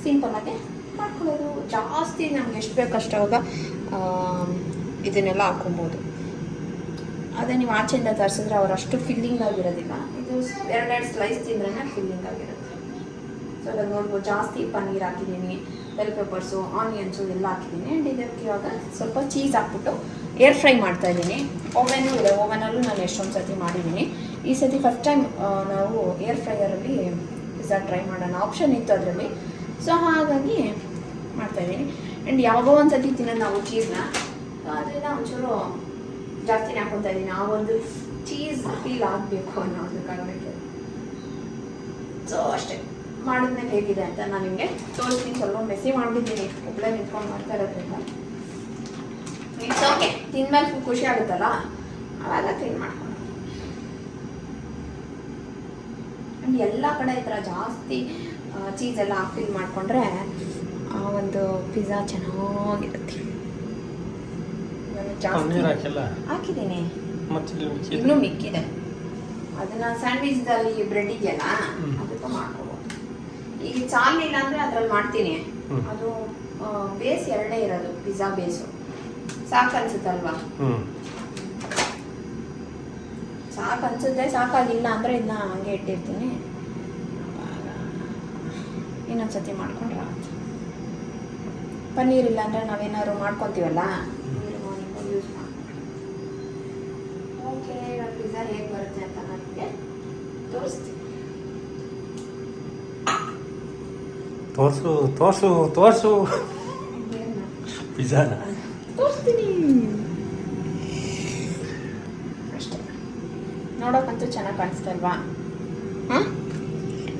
ಸಿಂಪಲಾಗಿ ಮಾಡ್ಕೊಳ್ಳೋದು. ಜಾಸ್ತಿ ನಮ್ಗೆ ಎಷ್ಟು ಬೇಕು ಅವಾಗ ಇದನ್ನೆಲ್ಲ ಹಾಕ್ಕೊಬೋದು. ಅದೇ ನೀವು ಆಚೆಯಿಂದ ತರಿಸಿದ್ರೆ ಅವ್ರು ಅಷ್ಟು ಫಿಲ್ಲಿಂಗ್ ಆಗಿರೋದಿಲ್ಲ. ಇದು ಎರಡೆರಡು ಸ್ಲೈಸ್ ತಿಂದ್ರೆ ಫಿಲ್ಲಿಂಗ್ ಆಗಿರುತ್ತೆ. ಸೊ ಅದಾಗ ನೋಡ್ಬೋದು, ಜಾಸ್ತಿ ಪನ್ನೀರ್ ಹಾಕಿದ್ದೀನಿ ಬೆಲ್ ಪೆಪ್ಪರ್ಸು ಆನಿಯನ್ಸು ಎಲ್ಲ ಹಾಕಿದ್ದೀನಿ. ಆ್ಯಂಡ್ ಇದಕ್ಕೆ ಇವಾಗ ಸ್ವಲ್ಪ ಚೀಸ್ ಹಾಕ್ಬಿಟ್ಟು ಏರ್ ಫ್ರೈ ಮಾಡ್ತಾ ಇದ್ದೀನಿ. ಓವೆನೂ ಇದೆ ಓವೆನಲ್ಲೂ ನಾನು ಎಷ್ಟೊಂದು ಸತಿ ಮಾಡಿದ್ದೀನಿ. ಈ ಸತಿ ಫಸ್ಟ್ ಟೈಮ್ ನಾವು ಏರ್ ಫ್ರೈಯರಲ್ಲಿ ಪಿಜ್ಜಾ ಟ್ರೈ ಮಾಡೋಣ. ಆಪ್ಷನ್ ಇತ್ತು ಅದರಲ್ಲಿ. ಸೊ ಹಾಗಾಗಿ ಮಾಡ್ತಾಯಿದ್ದೀನಿ ಆ್ಯಂಡ್ ಯಾವಾಗೋ ಒಂದು ಸತಿ ತಿನ್ನೋದು ನಾವು ಚೀಸ್ನ ಅದರಿಂದ ಒಂಚೂರು ಜಾಸ್ತಿನೇ ಹಾಕೊತಾ ಇದ್ದೀನಿ ಆ ಒಂದು ಚೀಸ್ ಫೀಲ್ ಆಗಬೇಕು ಅನ್ನೋ ಒಂದು ಕಾರಣಕ್ಕೆ. ಸೊ ಅಷ್ಟೇ. ಮಾಡಿದ್ಮೇಲೆ ಹೇಗಿದೆ ಅಂತ ನಾನು ನಿಮಗೆ ತೋರಿಸ್ತೀನಿ. ಸ್ವಲ್ಪ ಮೆಸಿ ಮಾಡಿದ್ದೀನಿ ಒಬ್ಬಳೇ ನಿಂತ್ಕೊಂಡು ಮಾಡ್ತಾ ಇರೋದ್ರಿಂದ. ಇಟ್ಸ್ ಓಕೆ ತಿಂದ್ಮೇಲೆ ಫುಲ್ ಖುಷಿ ಆಗುತ್ತಲ್ಲ? ಅವಾಗ ಕ್ಲೀನ್ ಮಾಡ್ಕೊಂಡು ಎಲ್ಲ ಕಡೆ ಈ ಥರ ಜಾಸ್ತಿ ಚೀಸ್ ಎಲ್ಲ ಹಾಕಿ ಮಾಡಿಕೊಂಡ್ರೆ, ಆ ಒಂದು ಪಿಜ್ಜಾ ಚೆನ್ನಾಗಿರುತ್ತೆ. ಜಾಸ್ತಿ
ಹಾಕಿಲ್ಲ.
ಹಾಕಿದ್ದೀನಿ. ಇನ್ನೂ ಮಿಕ್ಕಿದೆ. ಅದನ್ನ ಸ್ಯಾಂಡ್ವಿಚ್ದಲ್ಲಿ ಬ್ರೆಡ್ ಇದೆಯಲ್ಲ. ಅದಕ್ಕೆ ಮಾಡ್ಕೋಬೋದು ಈಗ ಚಾಲಿಲ್ಲ ಅಂದ್ರೆ ಅದ್ರಲ್ಲಿ ಮಾಡ್ತೀನಿ. ಅದು ಬೇಸ್ ಎರಡೇ ಇರೋದು ಪಿಜ್ಜಾ ಬೇಸು. ಸಾಕು ಅನ್ಸುತ್ತಲ್ವಾ ಸಾಕು ಅನ್ಸುತ್ತೆ ಸಾಕಾಗಿಲ್ಲ ಅಂದ್ರೆ ಇದನ್ನ ಹಂಗೆ ಇಟ್ಟಿರ್ತೀನಿ. ಇನ್ನೊಂದ್ಸತಿ ಮಾಡ್ಕೊಂಡ್ರೆ ಆಗುತ್ತೆ ಪನ್ನೀರ್ ಇಲ್ಲ ಅಂದ್ರೆ ನಾವೇನಾದ್ರು ಮಾಡ್ಕೊತೀವಲ್ಲ ಯೂಸ್ ಮಾಡ್ಕೊಂಡು ಓಕೆ ಪಿಜ್ಜಾ ಹೇಗೆ ಬರುತ್ತೆ ಅಂತ ನನಗೆ ತೋರಿಸ್ತೀನಿ.
ತೋರ್ಸು ತೋರ್ಸು ತೋರ್ಸು. ಪಿಜ್ಜಾನ?
ತೋರಿಸ್ತೀನಿ. ಅಷ್ಟೇ. ನೋಡೋಕ್ಕಂತೂ ಚೆನ್ನಾಗಿ ಕಾಣಿಸ್ತಲ್ವಾ? ಹಾಂ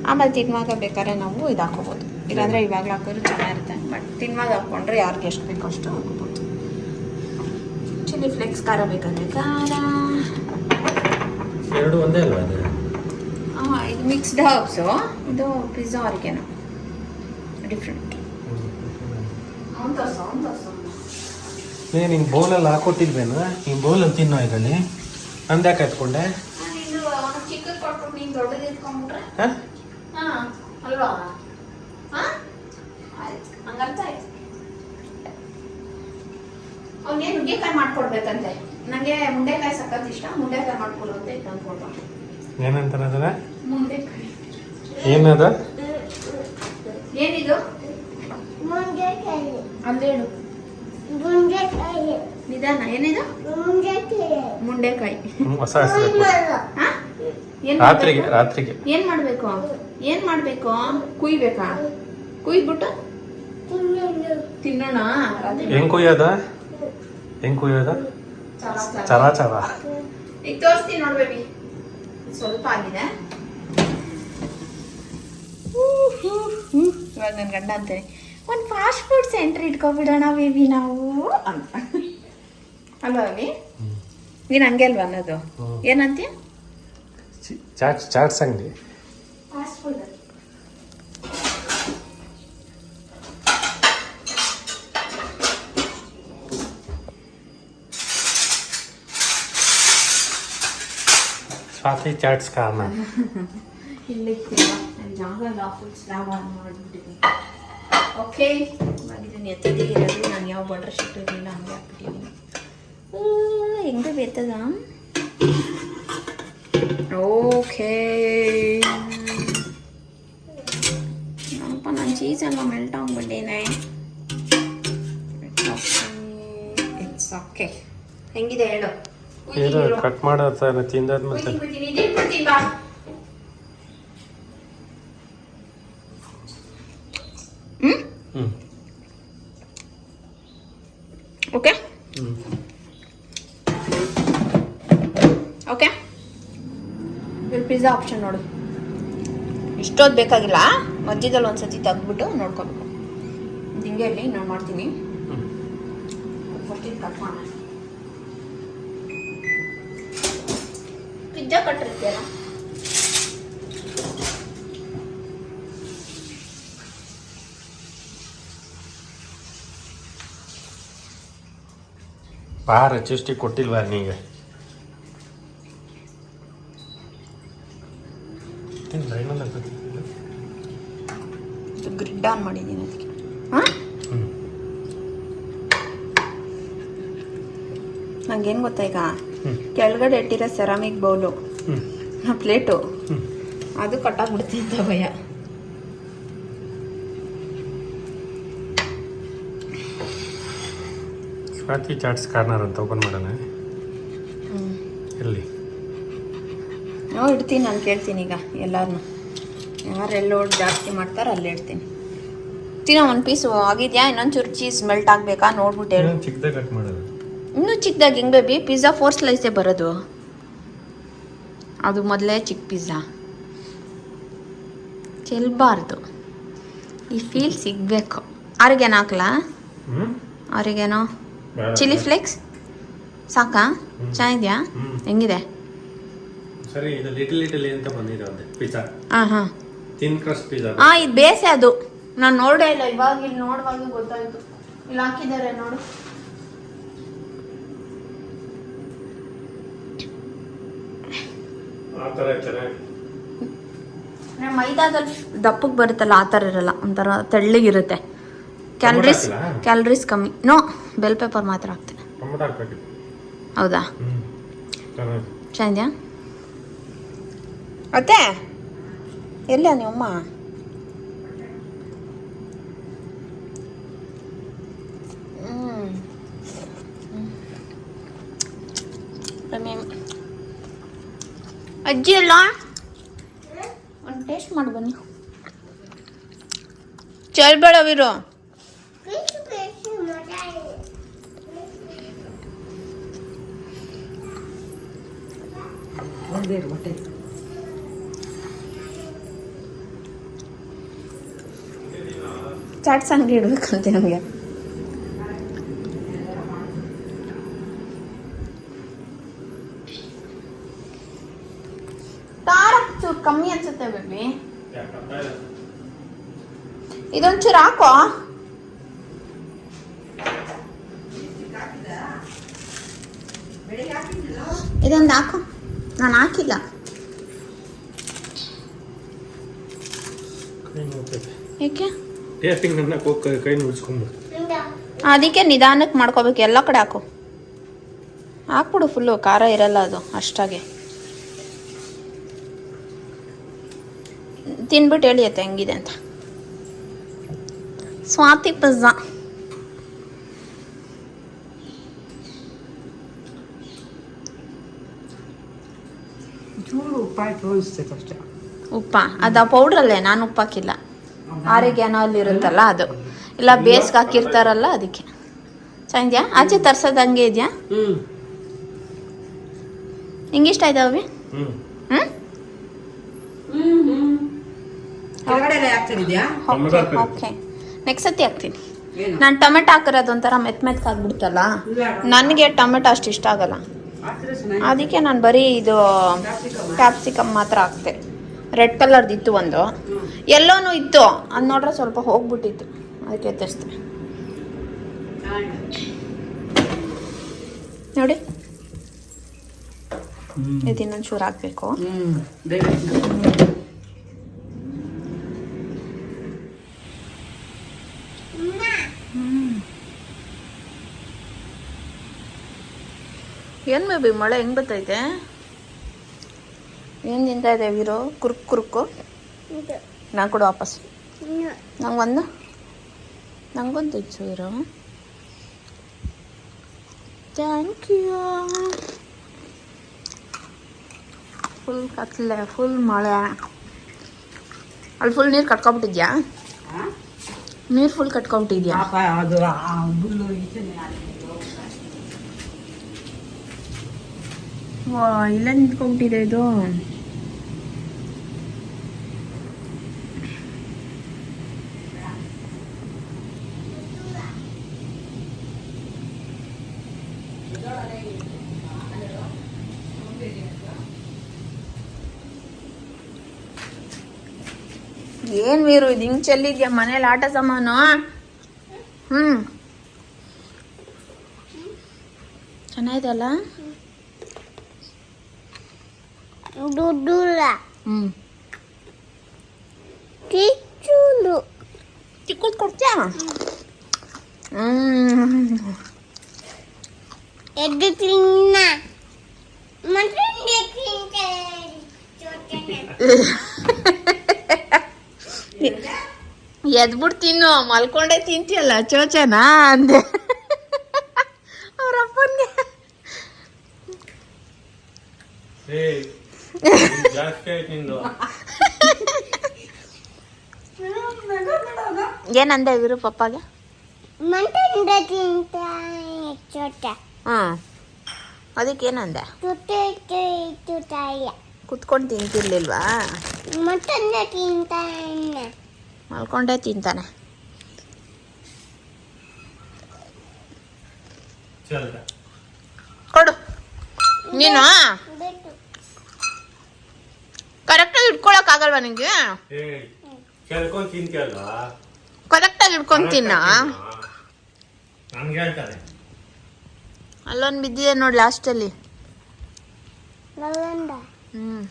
ಆಮೇಲೆ ತಿನ್ನುವಾಗ ಬೇಕಾದ್ರೆ ನಾವು ಇದು ಹಾಕೋಬೋದು. ಇಲ್ಲಾಂದರೆ ಇವಾಗಲೂ ಹಾಕಿದ್ರು ಚೆನ್ನಾಗಿರುತ್ತೆ. ಬಟ್ ತಿನ್ನುವಾಗ ಹಾಕ್ಕೊಂಡ್ರೆ ಯಾರಿಗೆ ಎಷ್ಟು ಬೇಕೋ ಅಷ್ಟು ಹಾಕೋಬೋದು. ಚಿಲ್ಲಿ ಫ್ಲೇಕ್ಸ್ ಖಾರ ಬೇಕಂದರೆ ಖಾರ.
ಎರಡು ಒಂದೇ ಅಲ್ವಾ
ಇದು ಇದು ಮಿಕ್ಸ್ಡ್ ಹರ್ಬ್ಸ್ ಇದು ಪಿಜ್ಜಾ ಆರ್ಗ್ಯಾನೋ ಡಿಫ್ರೆಂಟ್ ಅವ್ನು ತೋರ್ಸು ಅವ್ನು ತೋರ್ಸು
ನೀನು ಬೌಲಲ್ಲಿ ಈ ಬೌಲ್ ಬೌಲಲ್ಲಿ ತಿನ್ನೋ ಇದರಲ್ಲಿ? ಅಂದ್ಯಾಕೆ ಎತ್ಕೊಂಡೆ?
ನಾನಿದು ಅವ್ನು ಚಿಕ್ಕದು ಕೊಟ್ಬಿಟ್ಟು ನೀನು ದೊಡ್ಡದು ಇಟ್ಕೊಂಡ್ಬಿಟ್ರೆ
ಹಾಂ?
ಹಾ ಅಲ್ವಾ ಹಾ ಆಯ್ತು. ಹಂಗರ್ಥ ಆಯ್ತು ಅವ್ನಿಗೆ ನುಗ್ಗೆಕಾಯಿ ಮಾಡ್ಕೊಡ್ಬೇಕಂತೆ? ನನಗೆ ಮುಂಡೆಕಾಯಿ ಸಖತ್ ಇಷ್ಟ ಮುಂಡೆಕಾಯಿ ಮಾಡ್ಕೊಡು ಅಂತ ಇಟ್ಟು ಅಂದ್ಕೊಟ್ಟು
ಏನಂತಾರೆ ಅದನ್ನ?
ಮುಂಡೆಕಾಯಿ.
ಏನದ?
ಏನಿದು? ಮುಂಡೆಕಾಯಿ.
ಮುಂಜಾನೆ
ನಿಧಾನ ಏನಿದು? ಮುಂಡೆಕಾಯಿ.
ಹೊಸ ಹೆಸರು
ಹಾ? ಏನ್
ರಾತ್ರಿಗೆ
ಮಾಡ್ಬೇಕು?
ರಾತ್ರಿಗೆ.
ಏನ್ ಮಾಡ್ಬೇಕು? ಏನ್ ಮಾಡ್ಬೇಕು? ಕುಯ್ಬೇಕಾ? ಕುಯ್ದ್ಬಿಟ್ಟು? ತಿನ್ನೋಣ ರಾತ್ರಿ.
ಹೆಂಗ್ ಕುಯ್ಯೋದ? ಹೆಂಗ್ ಕುಯ್ಯೋದ. ಚರ ಚರ
ಈಗ ತೋರಿಸ್ತೀನಿ ನೋಡ್ ಬೇಬಿ ಸ್ವಲ್ಪ ಆಗಿದೆ. ಇವಾಗ ನನ್ನ ಗಂಡ ಅಂತೇಳಿ ಒಂದು ಫಾಸ್ಟ್ ಫುಡ್ ಸೆಂಟರ್ ಇಟ್ಕೊಬಿಡೋಣ ಬೇಬಿ ನಾವು. ಅಂತ. ಅಲ್ವಾ ಬೇಬಿ ನೀನು ಹಂಗೆ ಅಲ್ವಾ ಅನ್ನೋದು. ಏನಂತೀಯ?
ಚಾಟ್ಸ್ ಚಾಟ್ಸ್ ಅಂಗಡಿ
ಫಾಸ್ಟ್ ಫುಡ್
ಸ್ವಾತಿ ಚಾಟ್ಸ್ ಕಾರಣ
ಇಲ್ಲಿ ನನ್ನ ಜಾಗ ಇಲ್ಲ ಫುಲ್ ಸ್ಲ್ಯಾಬ್ ಆನ್ ಓಕೆ ಇವಾಗ ಇದನ್ನು ನಾನು ಯಾವ ಬಾರ್ಡರ್ ಶೀಟ್ ಇರಲಿಲ್ಲ, ಹಂಗೆ ಹಾಕ್ಬಿಟ್ಟಿದ್ದೀನಿ. ಹೆಂಗೆ ಬೇತದ? ಓಕೆ ಅಪ್ಪ, ನಾನು ಚೀಸ್ ಎಲ್ಲ ಮೆಲ್ಟ್ ಆಗ್ಬಿಟ್ಟೇನೆ ಇಟ್ಸ್ ಓಕೆ ಹೆಂಗಿದೆ ಹೇಳು?
ಏನು ಕಟ್ ಮಾಡೋ ತಿಂದಾದ್ಮೇಲೆ
ಓಕೆ?
ಹ್ಞೂ
ಓಕೆ? ಇಲ್ಲಿ ಪಿಜ್ಜಾ ಆಪ್ಷನ್ ನೋಡು. ಇಷ್ಟೊತ್ತು ಬೇಕಾಗಿಲ್ಲ. ಮಧ್ಯದಲ್ಲಿ ಒಂದ್ಸತಿ ತೆಗ್ದ್ಬಿಟ್ಟು ನೋಡ್ಕೋಬೇಕು. ಹಿಂಗೆ ಇಲ್ಲಿ ನಾನು ಮಾಡ್ತೀನಿ. ಫಸ್ಟ್ ಇದು ಕಟ್ ಮಾಡೋಣ? ಪಿಜ್ಜಾ ಕಟ್ಟಿರ್ತೀಯಲ್ಲ?
ಪಾರ ಚುಷ್ಟಿ ಕೊಟ್ಟಿಲ್ವಾ ನೀಗೆ
ಗ್ರಿಡ್ ಆನ್ ಮಾಡಿದ್ದೀನಿ ಅದಕ್ಕೆ. ನಂಗೇನು ಗೊತ್ತಾ ಈಗ. ಕೆಳಗಡೆ ಇಟ್ಟಿರೋ ಸೆರಾಮಿಕ್ ಬೌಲು
ಆ
ಪ್ಲೇಟು. ಅದು ಕಟ್ಟಾಗ್ಬಿಡ್ತೀನಿ ಅಂತ ಭಯ.
ಸ್ವಾತಿ ಚಾಟ್ಸ್ ಕಾರ್ನರ್ ಅಂತ ಓಪನ್ ಮಾಡೋಣ. ಎಲ್ಲಿ?
ನಾವು ಇಡ್ತೀನಿ ನಾನು ಕೇಳ್ತೀನಿ ಈಗ ಎಲ್ಲಾರನ್ನು ಎಲ್ಲೋ ಜಾಸ್ತಿ ಮಾಡ್ತಾರೋ ಅಲ್ಲೇ ಇಡ್ತೀನಿ. ತಿನ್ನೋ ಒಂದು ಪೀಸು ಆಗಿದೆಯಾ? ಇನ್ನೊಂಚೂರು ಚೀಸ್ ಮೆಲ್ಟ್ ಆಗಬೇಕಾ? ನೋಡ್ಬಿಟ್ಟು ಹೇಳಿ.
ಇನ್ನೊಂದು ಕಟ್ ಮಾಡೋದು
ಇನ್ನೂ ಚಿಕ್ಕದಾಗಿ ಹೆಂಗೆ ಬೇಬಿ? ಪಿಜ್ಜಾ ಫೋರ್ ಸ್ಲೈಸೇ ಬರೋದು. ಅದು ಮೊದಲೇ ಚಿಕ್ಕ ಪಿಜ್ಜಾ ಚೆಲ್ಬಾರ್ದು. ಈ ಫೀಲ್ ಸಿಗಬೇಕು. ಅವ್ರಿಗೇನು ಹಾಕ್ಲಾ? ಅವ್ರಿಗೇನೋ ಚಿಲ್ಲಿ ಫ್ಲೇಕ್ಸ್ ಸಾಕಾ? ಚೆನ್ನಾಗಿದೆಯಾ. ಹೆಂಗಿದೆ?
ಸರಿ ಇದು ಲಿಟಲ್ ಲಿಟಲ್ ಅಂತ ಬಂದಿದೆ ಒಂದು ಪಿಜ್ಜಾ
ಹಾಂ ಹಾಂ.
ತಿನ್ ಕ್ರಸ್ಟ್ ಪಿಜ್ಜಾ
ಹಾಂ ಇದು ಬೇಸೆ ಅದು. ನಾನು ನೋಡೇ ಇಲ್ಲ ಇವಾಗ ಇಲ್ಲಿ ನೋಡುವಾಗ ಗೊತ್ತಾಯ್ತು. ಇಲ್ಲಿ ಹಾಕಿದ್ದಾರೆ ನೋಡು.
ಆ ಥರ ಚೆನ್ನಾಗಿ
ಮೈದಾದಲ್ಲಿ ದಪ್ಪಕ್ಕೆ ಬರುತ್ತಲ್ಲ ಆ ಥರ ಇರಲ್ಲ. ಒಂಥರ ತೆಳ್ಳಗಿರುತ್ತೆ. ಕ್ಯಾಲರೀಸ್? ಕ್ಯಾಲರೀಸ್ ಕಮ್ಮಿ. ನೋ ಬೆಲ್ ಪೇಪರ್ ಮಾತ್ರ ಹಾಕ್ತೇನೆ. ಹೌದಾ? ಚೆನ್ನಾಗಿದ್ಯಾ? ಅತ್ತೆ? ಎಲ್ಲ ನಿಮ್ಮಮ್ಮ ಅಜ್ಜಿ ಅಲ್ಲ? ಒಂದು ಟೇಸ್ಟ್ ಮಾಡಿ ಬನ್ನಿ. ಚಲ್ಬೇಡ ವೀರು.
ಪೀಸು ಪೀಸು ಮೊಟಾಯಿ
ಚಾಟ್ಸ್ ಅಂಗಡಿ ಇಡ್ಬೇಕಂತೆ ನಮಗೆ ಖಾರ ಚೂರು ಕಮ್ಮಿ ಅನ್ಸುತ್ತೆ ಬೇಬಿ ಇದೊಂಚೂರು ಹಾಕೋ ಇದೊಂದು ಹಾಕೋ. ನಾನು ಹಾಕಿಲ್ಲ. ಏಕೆ?
ಟೇಸ್ಟಿಂಗ್ ನನ್ನ ಕೈ ಕೈ
ಅದಕ್ಕೆ ನಿಧಾನಕ್ಕೆ ಮಾಡ್ಕೋಬೇಕು. ಎಲ್ಲ ಕಡೆ ಹಾಕು. ಹಾಕ್ಬಿಡು ಫುಲ್ಲು ಖಾರ ಇರಲ್ಲ ಅದು ಅಷ್ಟಾಗೆ. ತಿನ್ಬಿಟ್ಟು ಹೇಳಿ ಅತ್ತೆ ಹೆಂಗಿದೆ ಅಂತ.
ತೋರಿಸ್ತೈತೆ ಅಷ್ಟೇ.
ಉಪ್ಪ ಅದು ಆ ಪೌಡ್ರಲ್ಲೇ ನಾನು ಉಪ್ಪು ಹಾಕಿಲ್ಲ ಆರೋಗ್ಯನೋ ಅಲ್ಲಿ ಇರುತ್ತಲ್ಲ ಅದು. ಇಲ್ಲ ಬೇಸ್ಗೆ ಹಾಕಿರ್ತಾರಲ್ಲ ಅದಕ್ಕೆ. ಚೆನ್ನಾಗಿದ್ಯಾ? ಆಚೆ ತರ್ಸೋದು ಹಂಗೆ ಇದೆಯಾ?
ಹ್ಞೂ
ಹಿಂಗಿಷ್ಟ ಇದಾವೆ
ಹ್ಞೂ.
ಓಕೆ ನೆಕ್ಸ್ಟ್ ಸತಿ ಹಾಕ್ತೀನಿ. ನಾನು ಟೊಮೆಟೊ ಹಾಕಿರೋದು ಒಂಥರ ಮೆತ್ ಮೆತ್ಗೆ ಆಗ್ಬಿಡ್ತಲ್ಲ? ನನಗೆ ಟೊಮೆಟೊ ಅಷ್ಟು ಇಷ್ಟ ಆಗಲ್ಲ. ಅದಕ್ಕೆ ನಾನು ಬರೀ ಇದು ಕ್ಯಾಪ್ಸಿಕಮ್ ಮಾತ್ರ ಹಾಕ್ತೆ. ರೆಡ್ ಕಲರ್ದು ಇತ್ತು ಒಂದು. ಎಲ್ಲೋನು ಇತ್ತು. ಅದು ನೋಡ್ರೆ ಸ್ವಲ್ಪ ಹೋಗ್ಬಿಟ್ಟಿತ್ತು. ಅದಕ್ಕೆ ಎತ್ತರಿಸ್ತೆ ನೋಡಿ. ಇದು ಇನ್ನೊಂದು ಚೂರು ಹಾಕಬೇಕು. ಏನು ಬೇಬಿ ಮಳೆ ಹೆಂಗೆ ಬರ್ತೈತೆ ಏನು ತಿಂತಾ ಇದೆ ವೀರು ಕುರುಕ್ ಕುರುಕು
ಇದು
ನಾನು ಕೊಡು ವಾಪಸ್
ಇನ್ನು
ನಂಗೊಂದು ನಂಗೊಂದು ಇಚ್ಚು ವೀರು ಥ್ಯಾಂಕ್ ಯು ಫುಲ್ ಕತ್ಲೆ ಫುಲ್ ಮಳೆ ಅಲ್ಲಿ ಫುಲ್ ನೀರು ಕಟ್ಕೊಬಿಟ್ಟಿದ್ಯಾ
ಹಾಂ
ನೀರು ಫುಲ್ ಕಟ್ಕೊಬಿಟ್ಟಿದ್ಯಾ ವಾ, ಇಲ್ಲ ನಿಂತ್ಕೊಂಡ್ಬಿಟ್ಟಿದೆ ಇದು. ಏನ್ ವೀರು, ಇದು ಹಿಂಗ್ ಚೆಲ್ಲಿದ್ಯಾ? ಮನೇಲಿ ಆಟ ಸಾಮಾನು? ಹ್ಮ್. ಚೆನ್ನಾಗಿದೆ
ಅಲ್ಲ
ಹ್ಮ್
ಕಿಚ್ಚುಲು
ಚಿಕ್ಕದ್ ಕೊಡ್ತೀಯಾ ಹ್ಮ್
ಎದ್ದು ತಿನ್ನ ಮತ್ತೊಂದು ತಿಂತಾರೆ ಚೋಟನೆ
ಎದ್ಬಿಟ್ಟು ತಿನ್ನು ಮಲ್ಕೊಂಡೇ ತಿಂತಿಯಲ್ಲ ಚೋಚನಾ ಅಂದೆ ಅವ್ರಪ್ಪನ್ಗೆ
ಏ ಜಾಸ್ತಿ ಆಯ್ತು ನಿಂದು
ಏನಂದೆ ಇವರು ಪಪ್ಪಾಗೆ? ಹಾಂ.
ಅದಕ್ಕೆ ಏನಂದೆ?
ಕುತ್ಕೊಂಡು ತಿಂತಿರ್ಲಿಲ್ವಾ? ಮಲ್ಕೊಂಡೇ ತಿಂತಾನೆ. ಕೊಡು. ನೀನು ಕರೆಕ್ಟಾಗಿ ಇಟ್ಕೊಳಕ್ ಆಗಲ್ವಾ ನಿಂಗೆ?
ಏ ಕೆಲ್ಕೊಂಡ್ ತಿಂತಿಯಲ್ಲ
ಕರೆಕ್ಟಾಗಿ ಇಟ್ಕೊಂಡ್ ತಿನ್ನ? ಅಲ್ಲೊಂದು ಬಿದ್ದಿದೆ ನೋಡಿ ಲಾಸ್ಟಲ್ಲಿ.
ಅಲ್ಲಿ
ಹ್ಮ್.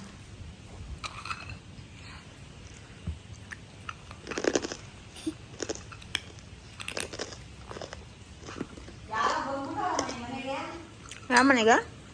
ಯಾವ ಮನೆಗ?